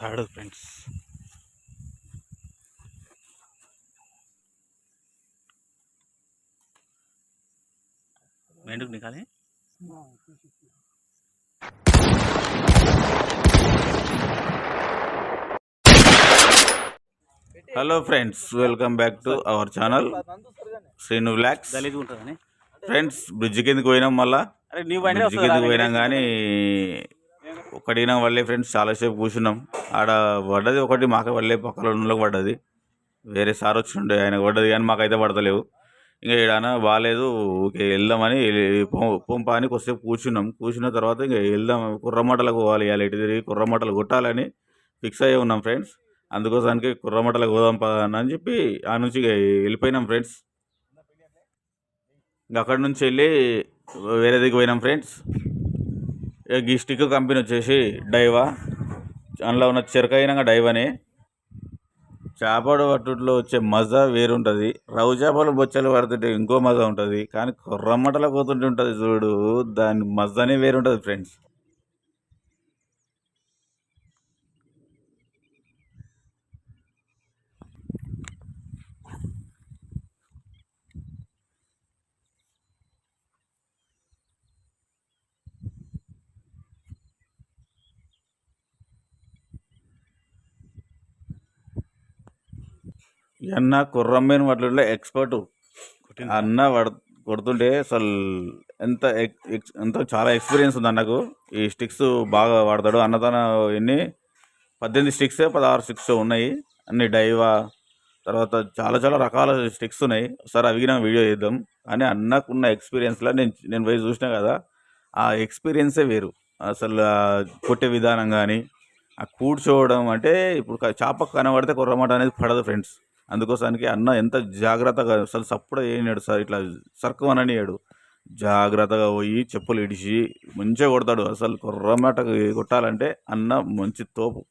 తాడు ఫ్రెండ్స్. మెండుకు నికాలి hello friends welcome back to our channel. Srinu blocks friends bridge కిందకి పోయినాం మళ్ళా. బ్రిడ్జ్ కిందకి పోయినాం కానీ ఒకటిన వల్లే ఫ్రెండ్స్ చాలాసేపు కూర్చున్నాం. ఆడ పడ్డది ఒకటి మాకు వల్లే పక్కన ఉన్నోళ్ళకి పడ్డది. వేరే సార్ వచ్చిండే ఆయన పడ్డది కానీ మాకైతే పడతలేవు. ఇంకా ఈడాన బాగాలేదు ఓకే వెళ్దామని పంప అని కొద్దిసేపు కూర్చున్నాం. కూర్చున్న తర్వాత ఇంకా వెళ్దాం కుర్రమటలకు పోవాలి ఇవాళ ఇటు తిరిగి కుర్రమటలు కొట్టాలని ఫిక్స్ అయ్యి ఉన్నాం ఫ్రెండ్స్. అందుకోసానికి కుర్రమటలకు పోదాం పద అని చెప్పి ఆ నుంచి ఇక వెళ్ళిపోయినాం ఫ్రెండ్స్. ఇంకా అక్కడి నుంచి వెళ్ళి వేరే దగ్గర పోయినాం ఫ్రెండ్స్. ఈ స్టిక్ కంపెనీ వచ్చేసి డైవా. అందులో ఉన్న చెరకైన డైవానే. చేపలు పట్టుట్లో వచ్చే మజా వేరుంటుంది. రవ్వు చేపలు బొచ్చలు పడుతుంటే ఇంకో మజా ఉంటుంది. కానీ కుర్రమ్మటలో పోతుంటే ఉంటుంది చూడు. దాని మజానే వేరుంటుంది ఫ్రెండ్స్ అన్న కుర్రమ్మేని వాటిలో ఎక్స్పర్ట్ అన్న పడ కొడుతుంటే అసలు ఎంత ఎంతో చాలా ఎక్స్పీరియన్స్ ఉంది అన్నకు. ఈ స్టిక్స్ బాగా వాడతాడు. అన్న తన ఎన్ని? పద్దెనిమిది స్టిక్స్ పదహారు స్టిక్స్ ఉన్నాయి. అన్ని డైవా తర్వాత చాలా చాలా రకాల స్టిక్స్ ఉన్నాయి. ఒకసారి అవి నా వీడియో చేద్దాం. కానీ అన్నకున్న ఎక్స్పీరియన్స్లో నేను నేను పోయి చూసినా కదా ఆ ఎక్స్పీరియన్సే వేరు. అసలు కొట్టే విధానం కానీ ఆ కూర్చోవడం అంటే ఇప్పుడు క- చేప కనబడితే కుర్రమాట అనేది పడదు ఫ్రెండ్స్ అందుకోసానికి అన్న ఎంత జాగ్రత్తగా అసలు సప్పుడు వేయనాడు సార్ ఇట్లా సర్కం అననియాడు జాగ్రత్తగా పోయి చెప్పులు ఇడిచి మంచిగా కొడతాడు. అసలు కుర్రమాట కొట్టాలంటే అన్న మంచి తోపు.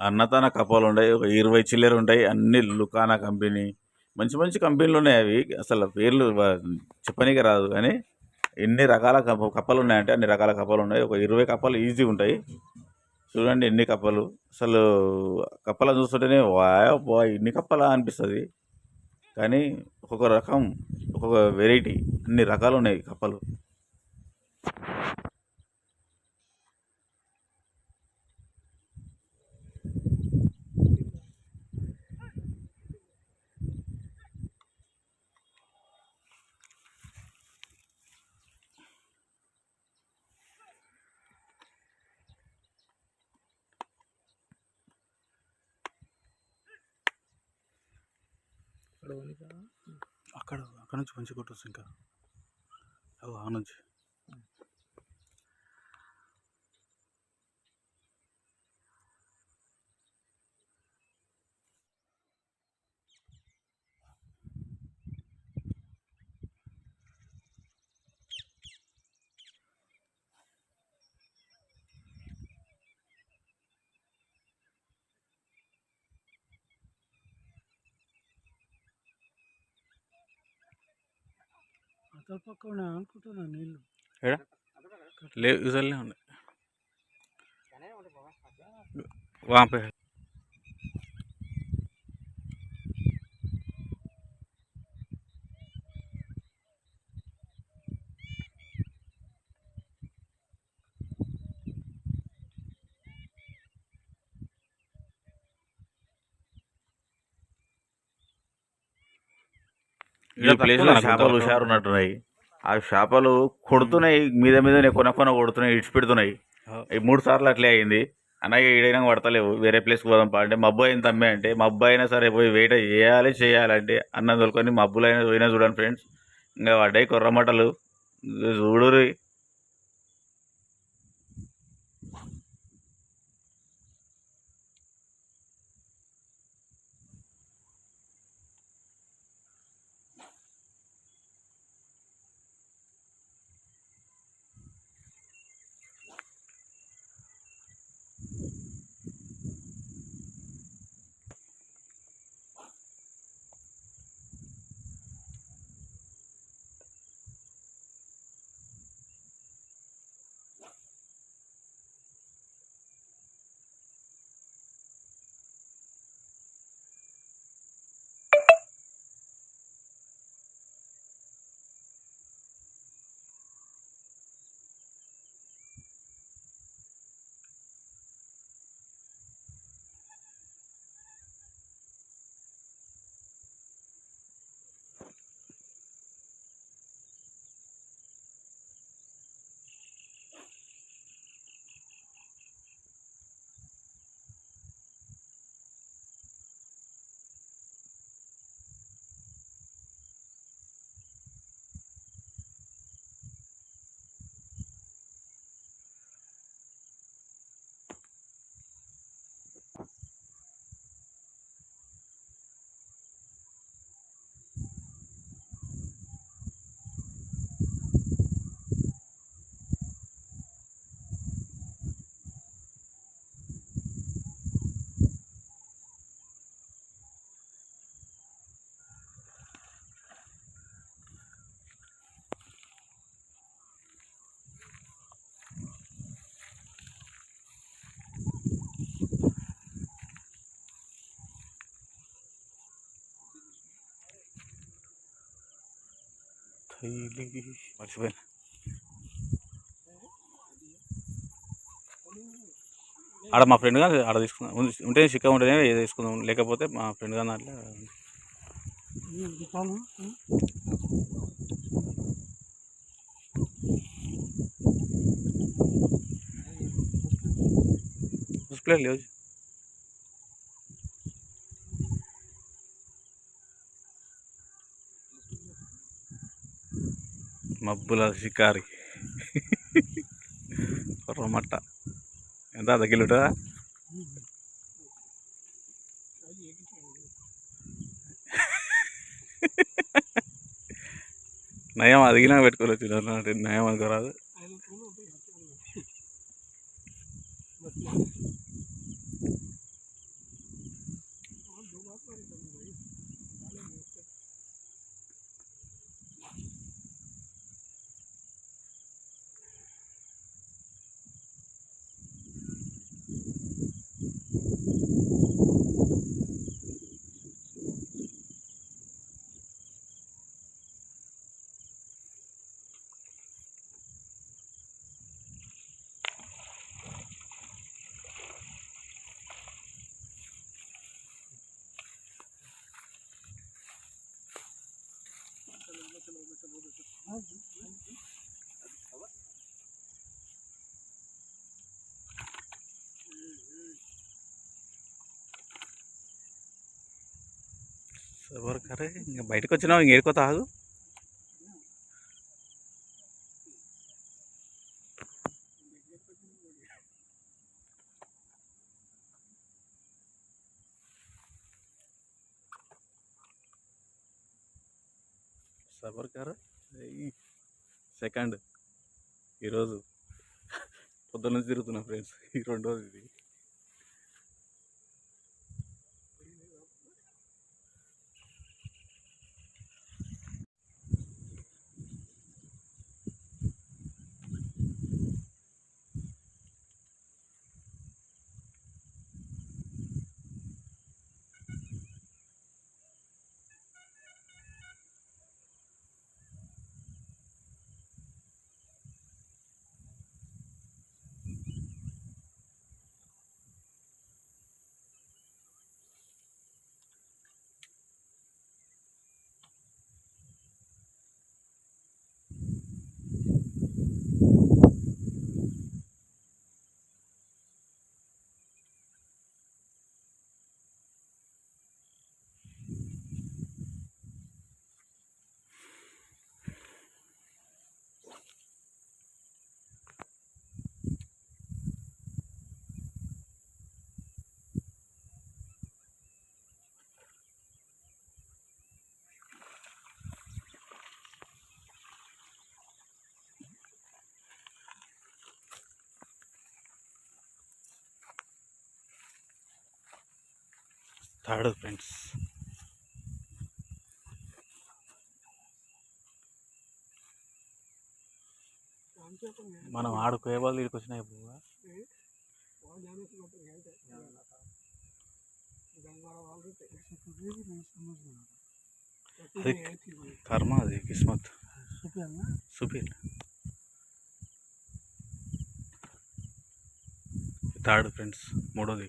అన్నతన కపాలు కప్పలు ఉన్నాయి ఒక ఇరవై చిల్లర ఉంటాయి అన్ని లుకానా కంపెనీ మంచి మంచి కంపెనీలు ఉన్నాయి అవి. అసలు పేర్లు చెప్పనీకి రాదు కానీ ఎన్ని రకాల కప్ప కప్పలు ఉన్నాయంటే అన్ని రకాల కప్పలు ఉన్నాయి. ఒక ఇరవై కప్పలు ఈజీ ఉంటాయి. చూడండి ఎన్ని కప్పలు అసలు కప్పలు చూస్తుంటేనే వా వా ఇన్ని కప్పలా అనిపిస్తుంది. కానీ ఒక్కొక్క రకం ఒక్కొక్క వెరైటీ అన్ని రకాలు ఉన్నాయి కప్పలు అక్కడ అక్కడ నుంచి మంచి కొట్టచ్చు ఇంకా. అవు ఆ నుంచి. అతల పక్క ఉన్నాయి అనుకుంటున్నా నీళ్ళు. ఏడా? లేవు ఉన్నాయి. వాంపే. చేపలు ఉన్నట్టున్నాయి ఆ చేపలు కొడుతున్నాయి మీద మీద కొన కొన కొడుతున్నాయి ఇడిచి పెడుతున్నాయి ఈ మూడు సార్లు అట్లే అయింది. అన్నయ్య ఈడైనా పడతలేవు వేరే ప్లేస్కి పోదాం పా అంటే మబ్బు అయిన తమ్మే అంటే మబ్బు అయినా సరే పోయి వెయిట్ చేయాలి చేయాలంటే అన్నం తోలుకొని మబ్బులు అయినా పోయినా చూడండి ఫ్రెండ్స్. ఇంకా పడ్డాయి కొర్రమటలు చూడురి కైలి మర్చిపోయినా. ఆడ మా ఫ్రెండ్ కానీ ఆడ తీసుకుందాం ఉంది- ఉంటే చిక్క ఉంటేనే ఏదో తీసుకుందాం. లేకపోతే మా ఫ్రెండ్ కానీ అట్లా చాలు డిస్ప్లే మబ్బుల షికారి. కొర్రమట్ట ఎంత అర్ధ కిలోటా నయం అదిగినా పెట్టుకోవచ్చు నయం అనుకోరాదు. సబర్ కరే ఇంకా బయటకు వచ్చినావు ఇంక ఏడుకోతా ఆగు సబర్ కార్ సెకండ్. ఈరోజు పొద్దున్న నుంచి తిరుగుతున్నా ఫ్రెండ్స్ ఈ రెండోది ఇది. Third friends. మనం ఆడుకునే వాళ్ళు ఇక్కడికి వచ్చినాయి బాగా అది కర్మ అది కిస్మత్. సుపీల్. థర్డ్ ఫ్రెండ్స్ మూడోది.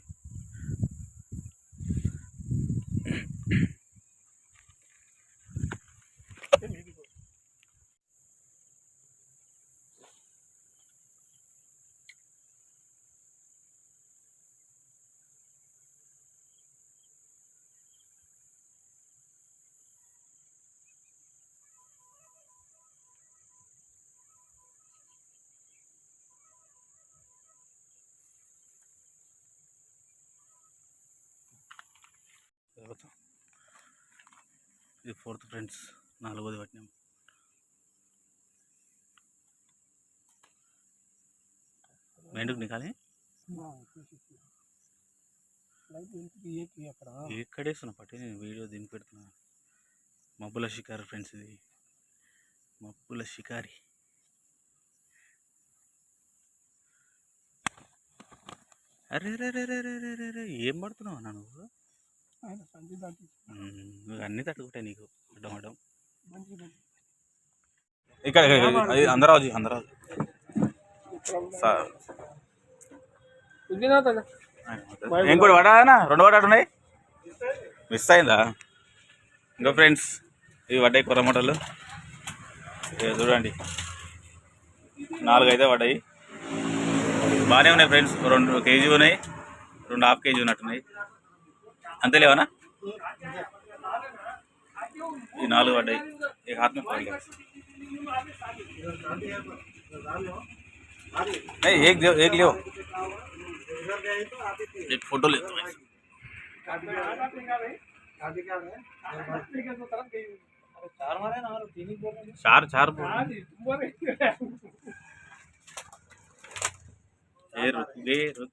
ఇది ఫోర్త్ ఫ్రెండ్స్ నాలుగోది పట్టినాం మెండుకు నికాలి? ఇక్కడేస్తున్నా పట్టి నేను వీడియో దిని పెడుతున్నా. మబ్బుల షికారి ఫ్రెండ్స్ ఇది. మబ్బుల షికారి. అరే రే రే రే రే రే రే ఏం పడుతున్నావు అన్న నువ్వు? అన్నీ తట్టుకుంటాయి నీకు. అడ్డం అడ్డం. ఇక్కడ ఇక్కడ, ఇక్కడ. అది అందరాజు అందరాజు. సార్. ఇంకోటి వడానా రెండు వడాలు ఉన్నాయి? మిస్ అయిందా? ఇంకా ఫ్రెండ్స్ ఇవి పడ్డాయి కొరమటలు ఇక చూడండి. నాలుగు అయితే పడ్డాయి. బాగానే ఉన్నాయి ఫ్రెండ్స్ రెండు కేజీ ఉన్నాయి. రెండు హాఫ్ కేజీ ఉన్నట్టున్నాయి. అంతే లేవనా ఈ నాలుగు పడ్డాయి ఇక హాత్ में पड़ गया नहीं एक दो एक लियो एक फोटो लेते हैं चार चार बोल ए रुक गए रुक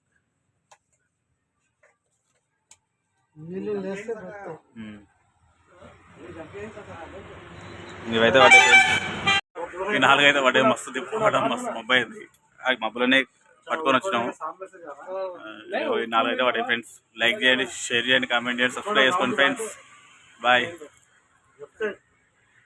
ఇవైతే పడ్డాయి ఈ నాలుగు అయితే పడ్డాయి మస్తు తిప్పుకోవడం మస్తు మబ్బు అయింది. మబ్బులోనే పట్టుకొని వచ్చినాము. ఈ నాలుగు అయితే పడ్డాయి ఫ్రెండ్స్ లైక్ చేయండి షేర్ చేయండి కామెంట్ చేయండి సబ్స్క్రైబ్ చేసుకోండి ఫ్రెండ్స్ బాయ్